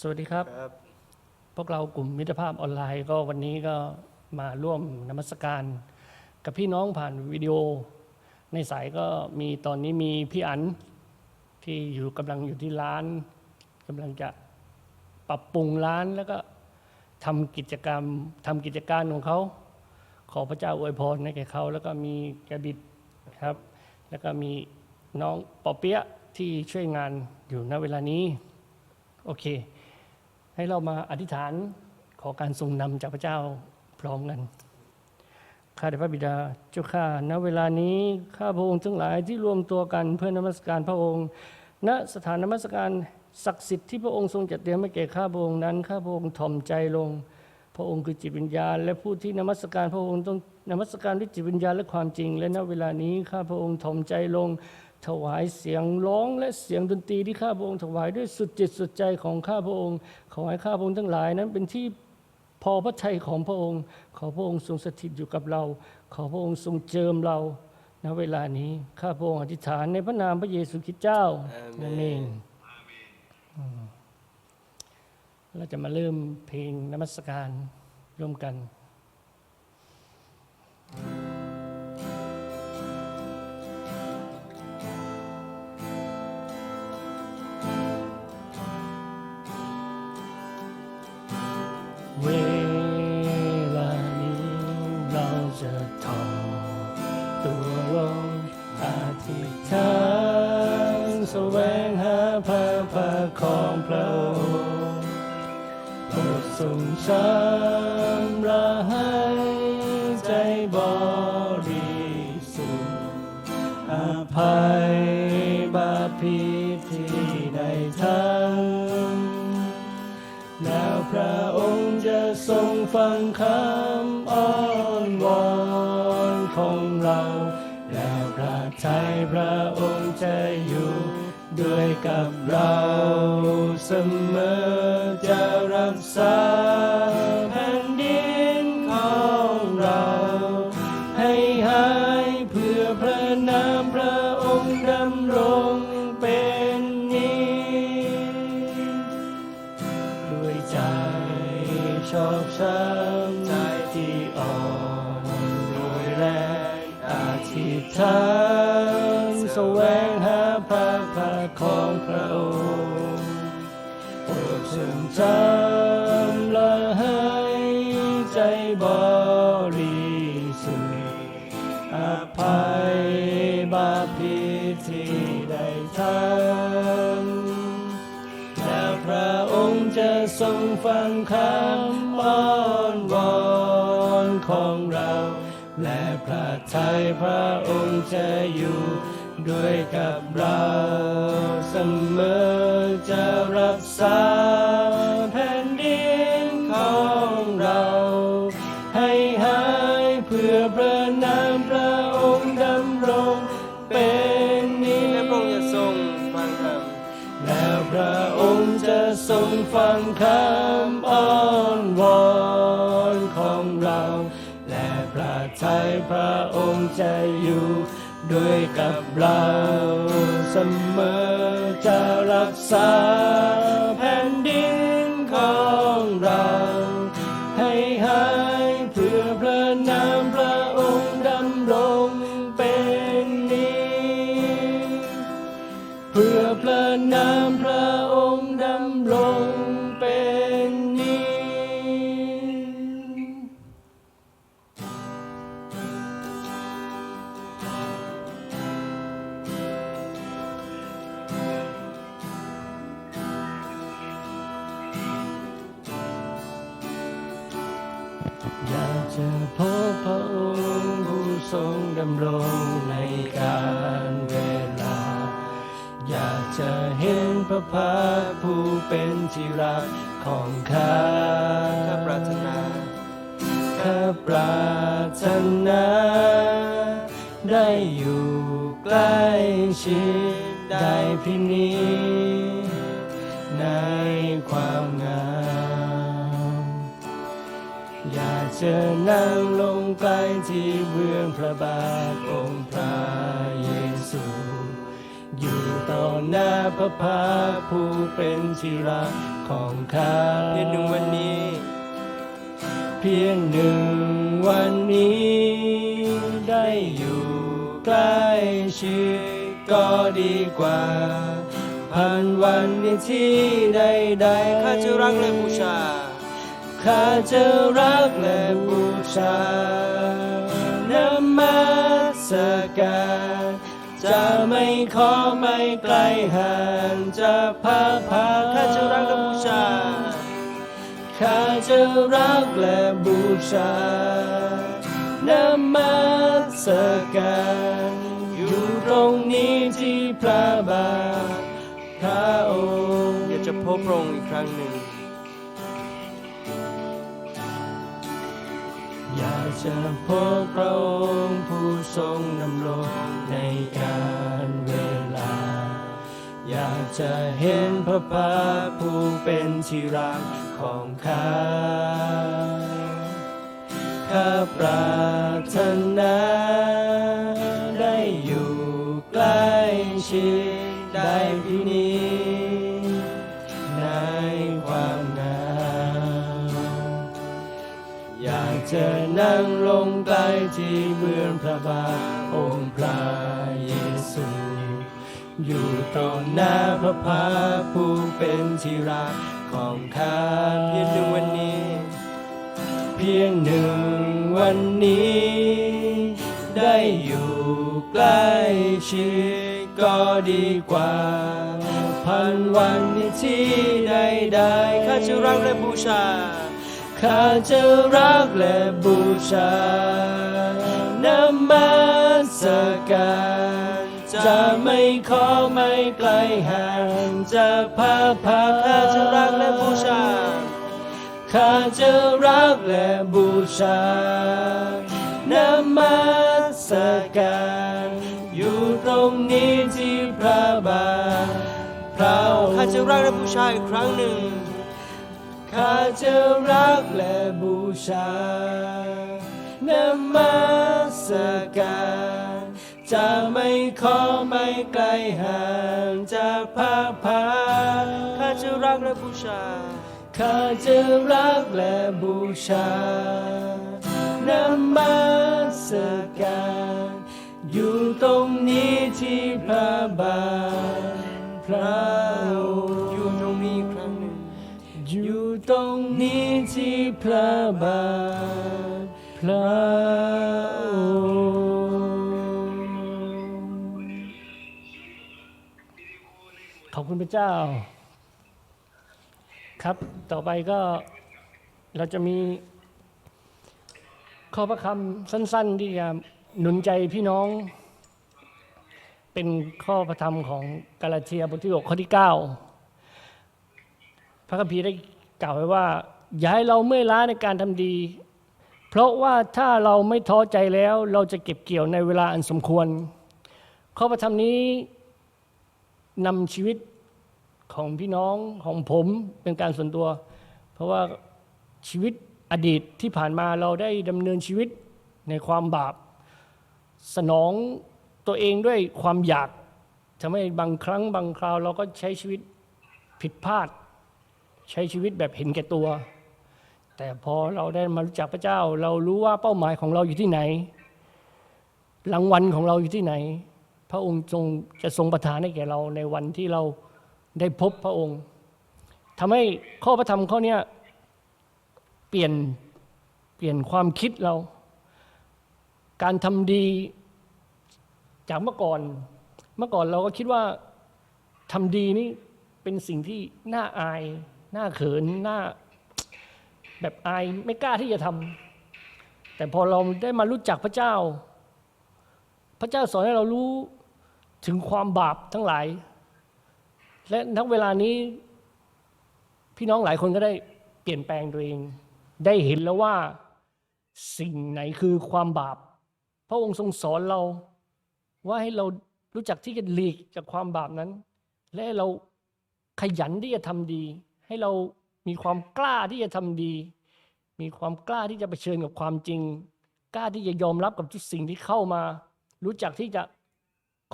สวัสดีครับ ครับ พวกเรากลุ่มมิตรภาพออนไลน์ก็วันนี้ก็มาร่วมนมัสการ กับพี่น้องผ่านวิดีโอ ในสายก็มีตอนนี้มีพี่อันที่อยู่กำลังอยู่ที่ร้านกำลังจะปรับปรุงร้านแล้วก็ทำกิจกรรมทำกิจการของเขา ขอพระเจ้าอวยพรให้แก่เขา แล้วก็มีกระดิษครับ แล้วก็มีน้องปอเปี๊ยะที่ช่วยงานอยู่ณเวลานี้ โอเค ให้เรามาอธิษฐานขอการทรงนำจากพระเจ้าพร้อมกัน ข้าแต่พระบิดาเจ้าข้าณเวลานี้ข้าพระองค์ทั้งหลายที่รวมตัวกันเพื่อนมัสการพระองค์ ณสถานนมัสการศักดิ์สิทธิ์ที่พระองค์ทรงจัดเตรียมให้แก่ข้าพระองค์นั้นข้าพระองค์ถ่อมใจลง พระองค์คือจิตวิญญาณ และผู้ที่นมัสการพระองค์ต้องนมัสการด้วยจิตวิญญาณและความจริง และณเวลานี้ข้าพระองค์ถ่อมใจลง ถวายเสียงร้องและเสียงดนตรีที่ข้าพระองค์ถวายด้วยสุดจิตสุดใจของข้าพระองค์ ขอให้ข้าพระองค์ทั้งหลายนั้นเป็นที่พอพระทัยของพระองค์ ขอพระองค์ทรงสถิตอยู่กับเรา ขอพระองค์ทรงเจิมเราณเวลานี้ข้าพระองค์อธิษฐานในพระนามพระเยซูคริสต์เจ้าอาเมนอืมเราจะมาเริ่มเพลงนมัสการร่วมกัน ตัวลงอธิษฐานแสวงหาพระพาของพระองค์โปรดทรงชำระให้ใจบริสุทธิ์อภัยบาปผิดที่ได้ทำแล้วพระองค์จะทรงฟังคำอ้อนวอนำรงเป็นนิจด้วยใจชอบช้ำใจที่อ่อนโดยแรงอธิษฐานแสวงหาพระพาของพระองค์โปรดทรงจำละให้ใจบริสุทธิ์อภัยบาปผิ ที่ได้ทำแล้วพระองค์จะทรงฟังคำอ้อนวอนของเรา และพระทัยพระองค์จะอยู่ด้วยกับเราเสมอจะรับสา ด้วยกับเราเสมอจะรักษาแผ่น จะเห็นพระพักผู้เป็นที่รักของข้าข้าปรารถนาข้าปรารถนา ได้อยู่ใกล้ชิดได้พินิจในความงาม อยากจะนั่งลงใกล้ที่เบื้องพระบาทองค์พระเยซู ต่อหน้าพระพักตร์ผู้เป็นที่รักของข้าเพียงหนึ่งวันนี้ เพียงหนึ่งวันนี้ ได้อยู่ใกล้ชิดก็ดีกว่าพันวันในที่ใดๆข้าจะรักและบูชา ข้าจะรักและบูชานมัสการ จะไม่ขอไม่ไกลห่างจะพาพาข้าจะรักและบูชาข้าจะรักและบูชานมัสการอยู่ตรงนี้ที่พระบาทพระองค์อยากจะพบพระองค์อีกครั้งหนึ่ง อยากจะพบพระองค์ผู้ทรงนำรง การเวลา อยากจะเห็นพระพาคผู้เป็นที่รักของข้าข้าปรารถนาได้อยู่ใกล้ชิดได้พินิจในความงามอยากจะนั่งลงใกล้ที่เบื้องพระบาทองค์พระ อยู่ตรงหน้าพระพักตร์ผู้เป็นที่รักของข้าเพียงหนึ่งวันนี้ เพียงหนึ่งวันนี้ ได้อยู่ใกล้ชิดก็ดีกว่า พันวันในที่ใดๆข้าจะรักและบูชาข้าจะรักและบูชานมัสการ จะไม่ขอไม่ไกลห่างจะพาพาข้าจะรักและบูชาข้าจะรักและบูชานมัสการอยู่ตรงนี้ที่พระบาทพระองค์ข้าจะรักและบูชาอีกครั้งหนึ่งข้าจะรักและบูชานมัสการ จะไม่ขอไม่ไกลห่างจะพาพาข้าจะรักและบูชา ข้าจะรักและบูชานมัสการ อยู่ตรงนี้ที่พระบาทพระองค์อยู่ตรงนี้อีกครั้งหนึ่งอยู่ตรงนี้ที่พระบาทพระ เจ้า ครับต่อไปก็เราจะมีข้อพระคำสั้น ๆ ที่จะหนุนใจพี่น้อง เป็นข้อพระธรรมของกาลาเทียบทที่6ข้อที่ 9 พระคัมภีร์ได้กล่าวไว้ว่า อย่าให้เราเมื่อยล้าในการทำดี เพราะว่าถ้าเราไม่ท้อใจแล้ว เราจะเก็บเกี่ยวในเวลาอันสมควร ข้อพระธรรมนี้นำชีวิต ของพี่น้องของผมเป็นการส่วนตัว เพราะว่าชีวิตอดีตที่ผ่านมาเราได้ดำเนินชีวิตในความบาป สนองตัวเองด้วยความอยากทำให้บางครั้งบางคราวเราก็ใช้ชีวิตผิดพลาด ใช้ชีวิตแบบเห็นแก่ตัว แต่พอเราได้มารู้จักพระเจ้า เรารู้ว่าเป้าหมายของเราอยู่ที่ไหนรางวัลของเราอยู่ที่ไหน พระองค์ทรงจะทรงประทานให้แก่เราในวันที่เรา ได้พบพระองค์ทำให้ข้อพระธรรมข้อนี้เปลี่ยนเปลี่ยนความคิดเรา การทำดีจากเมื่อก่อน เมื่อก่อนเราก็คิดว่าทำดีนี่เป็นสิ่งที่น่าอาย น่าเขินน่าแบบอายไม่กล้าที่จะทำแต่พอเราได้มารู้จักพระเจ้า พระเจ้าสอนให้เรารู้ถึงความบาปทั้งหลาย และนักเวลานี้พี่น้องหลายคนก็ได้เปลี่ยนแปลงตัวเอง ได้เห็นแล้วว่าสิ่งไหนคือความบาป พระองค์ทรงสอนเรา ว่าให้เรารู้จักที่จะหลีกจากความบาปนั้น และเราขยันที่จะทำดี ให้เรามีความกล้าที่จะทำดี มีความกล้าที่จะเผชิญกับความจริง กล้าที่จะยอมรับกับทุกสิ่งที่เข้ามา รู้จักที่จะ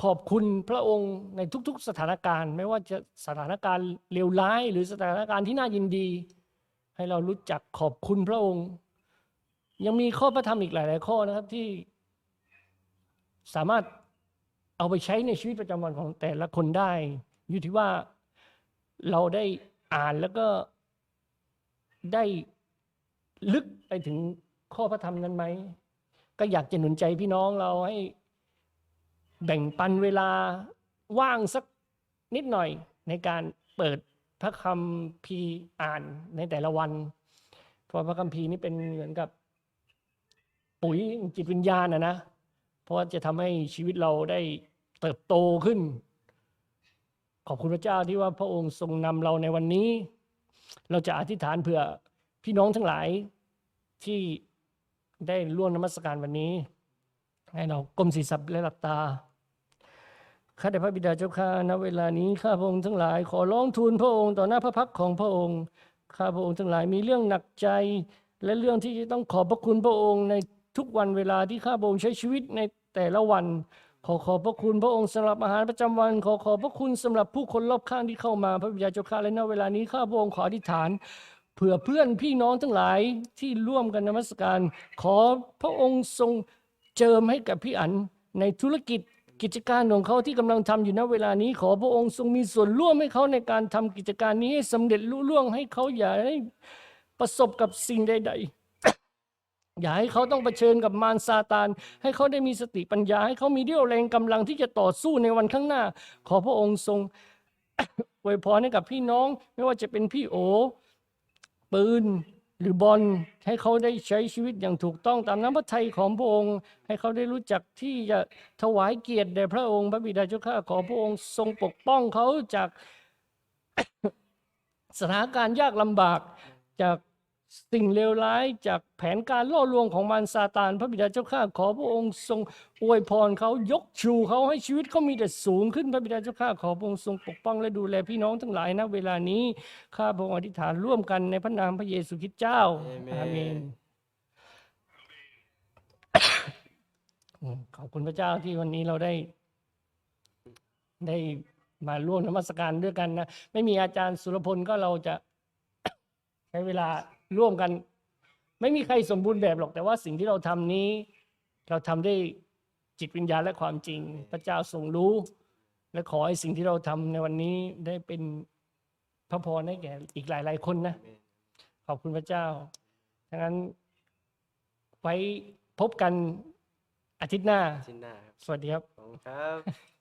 ขอบคุณพระองค์ในทุกๆ สถานการณ์ ไม่ว่าจะสถานการณ์เลวร้าย หรือสถานการณ์ที่น่ายินดี ให้เรารู้จักขอบคุณพระองค์ ยังมีข้อพระธรรมอีกหลาย ๆ ข้อนะครับที่สามารถเอาไปใช้ในชีวิตประจำวันของแต่ละคนได้ อยู่ที่ว่าเราได้อ่านแล้วก็ได้ลึกไปถึงข้อพระธรรมนั้นไหมก็อยากจะหนุนใจพี่น้องเราให้ แบ่งปันเวลาว่างสักนิดหน่อยในการเปิดพระคัมภีร์อ่านในแต่ละวัน เพราะพระคัมภีร์นี่เป็นเหมือนกับ ปุ๋ยจิตวิญญาณนะนะเพราะจะทำให้ชีวิตเราได้เติบโตขึ้น ขอบคุณพระเจ้าที่ว่าพระองค์ทรงนำเราในวันนี้ เราจะอธิษฐานเผื่อพี่น้องทั้งหลายที่ได้ร่วมนมัสการวันนี้ ให้เราก้มศีรษะและหลับตา ข้าแต่พระบิดาเจ้าข้าณเวลานี้ข้าพระองค์ทั้งหลาย ขอร้องทูลพระองค์ต่อหน้าพระพักของพระองค์ ข้าพระองค์ทั้งหลายมีเรื่องหนักใจ และเรื่องที่จะต้องขอบพระคุณพระองค์ในทุกวันเวลาที่ข้าพระองค์ใช้ชีวิตในแต่ละวัน ขอขอบพระคุณพระองค์สำหรับอาหารประจำวัน ขอขอบพระคุณสำหรับผู้คนรอบข้างที่เข้ามาพระบิดาเจ้าข้าและณเวลานี้ข้าพระองค์ขออธิษฐานเผื่อเพื่อนพี่น้องทั้งหลายที่ร่วมกันนมัสการ ขอพระองค์ทรงเจิมให้กับพี่อันในธุรกิจ กิจการของเขาที่กำลังทำอยู่ณเวลานี้ ขอพระองค์ทรงมีส่วนร่วมให้เขาในการทำกิจการนี้ให้สำเร็จลุล่วงให้เขาอย่าได้ประสบกับสิ่งใด ๆอย่าให้เขาต้องเผชิญกับมารซาตาน ให้เขาได้มีสติปัญญา ให้เขามีเรี่ยวแรงกำลังที่จะต่อสู้ในวันข้างหน้า ขอพระองค์ทรงอวยพรให้กับพี่น้อง ไม่ว่าจะเป็นพี่โอ ปืน หรือบอลให้เขาได้ใช้ชีวิตอย่างถูกต้องตามน้ำพระทัยของพระองค์ ให้เขาได้รู้จักที่จะถวายเกียรติแด่พระองค์ พระบิดาเจ้าข้าขอพระองค์ทรงปกป้องเขาจากสถานการณ์ยากลำบากจาก สิ่งเลวร้ายจากแผนการล่อลวงของมารซาตาน พระบิดาเจ้าข้าขอพระองค์ทรงอวยพรเขายกชูเขาให้ชีวิตเขามีแต่สูงขึ้นพระบิดาเจ้าข้าขอพระองค์ทรงปกป้องและดูแลพี่น้องทั้งหลายนะเวลานี้ข้าพระองค์อธิษฐานร่วมกันในพระนามพระเยซูคริสต์เจ้าอาเมนขอบคุณพระเจ้าที่วันนี้เราได้ ได้มาร่วมนมัสการด้วยกันนะ ไม่มีอาจารย์สุรพลก็เราจะใช้เวลา ร่วมกัน ไม่มีใครสมบูรณ์แบบหรอกแต่ว่าสิ่งที่เราทำนี้ เราทำด้วยจิตวิญญาณและความจริง พระเจ้าทรงรู้ และขอให้สิ่งที่เราทำในวันนี้ได้เป็นพระพรให้แก่อีกหลาย ๆ คนนะขอบคุณพระเจ้าดังนั้นไว้พบกันอาทิตย์หน้าชิ้นหน้าครับสวัสดีครับขอบคุณครับ